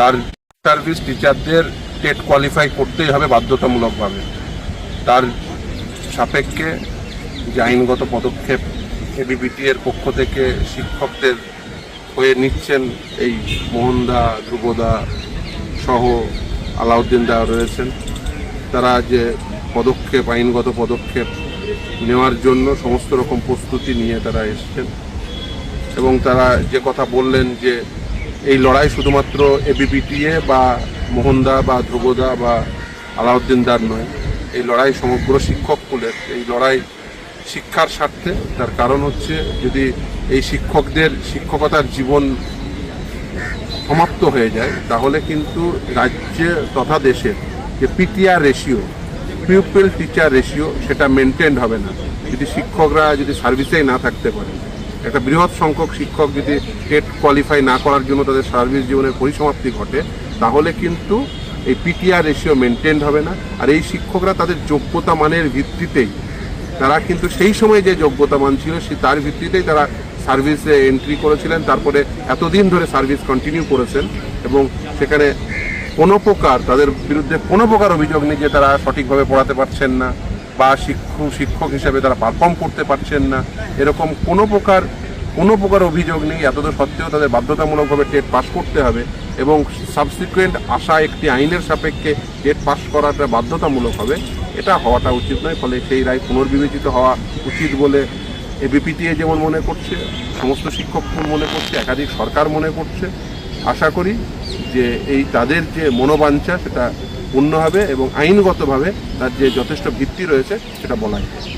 তার সার্ভিস টিচারদের TET qualify করতেই হবে বাধ্যতামূলকভাবে। তার সাপেক্ষে যে আইনগত পদক্ষেপ এবিবিটি এর পক্ষ থেকে শিক্ষকদের হয়ে নিচ্ছেন এই মোহনদা, ধ্রুবদা সহ আলাউদ্দিন দা রয়েছেন। তারা যে পদক্ষেপ, আইনগত পদক্ষেপ নেওয়ার জন্য সমস্ত রকম প্রস্তুতি নিয়ে তারা এসছেন। এবং তারা যে কথা বললেন যে এই লড়াই শুধুমাত্র এবিপিটিএ বা মোহনদা বা ধ্রুবদা বা আলাউদ্দিন দার নয়। এই লড়াই সমগ্র শিক্ষক কুলের। এই লড়াই শিক্ষার স্বার্থে। তার কারণ হচ্ছে যদি এই শিক্ষকদের শিক্ষকতার জীবন সমাপ্ত হয়ে যায়, তাহলে কিন্তু রাজ্যে তথা দেশের যে PTR ratio pupil teacher ratio সেটা মেনটেন হবে না। যদি শিক্ষকরা যদি সার্ভিসেই না থাকতে পারে একটা বৃহৎ সংখ্যক শিক্ষক যদি টেট কোয়ালিফাই না করার জন্য তাদের সার্ভিস জীবনের পরিসমাপ্তি ঘটে, তাহলে কিন্তু এই পিটিআর রেশিও মেনটেন হবে না। আর এই শিক্ষকরা তাদের যোগ্যতা মানের ভিত্তিতেই, তারা কিন্তু সেই সময় যে যোগ্যতা মান ছিল, সে তার ভিত্তিতেই তারা সার্ভিসে এন্ট্রি করেছিলেন, তারপরে এতদিন ধরে সার্ভিস কন্টিনিউ করেছেন এবং সেখানে কোনো প্রকার তাদের বিরুদ্ধে কোনো প্রকার অভিযোগ নেই যে তারা সঠিকভাবে পড়াতে পারছেন না। বা শিক্ষক শিক্ষক হিসেবে তারা পারফর্ম করতে পারছেন না। এরকম কোনো প্রকার কোনো প্রকার অভিযোগ নেই। এতদ সত্ত্বেও তাদের বাধ্যতামূলকভাবে টেট পাস করতে হবে এবং সাবসিকুয়েন্ট আসা একটি আইনের সাপেক্ষে টেট পাস করাটা বাধ্যতামূলক হবে। এটা হওয়াটা উচিত নয়, ফলে সেই রায় পুনর্বিবেচিত হওয়া উচিত বলে এবিপিটিএ যেমন মনে করছে, সমস্ত শিক্ষক মনে করছে, একাধিক সরকার মনে করছে। আশা করি যে এই তাদের যে মনোবাঞ্ছা, সেটা পূর্ণ হবে এবং আইনগতভাবে তার যে যথেষ্ট ভিত্তি রয়েছে সেটা বলা যায়।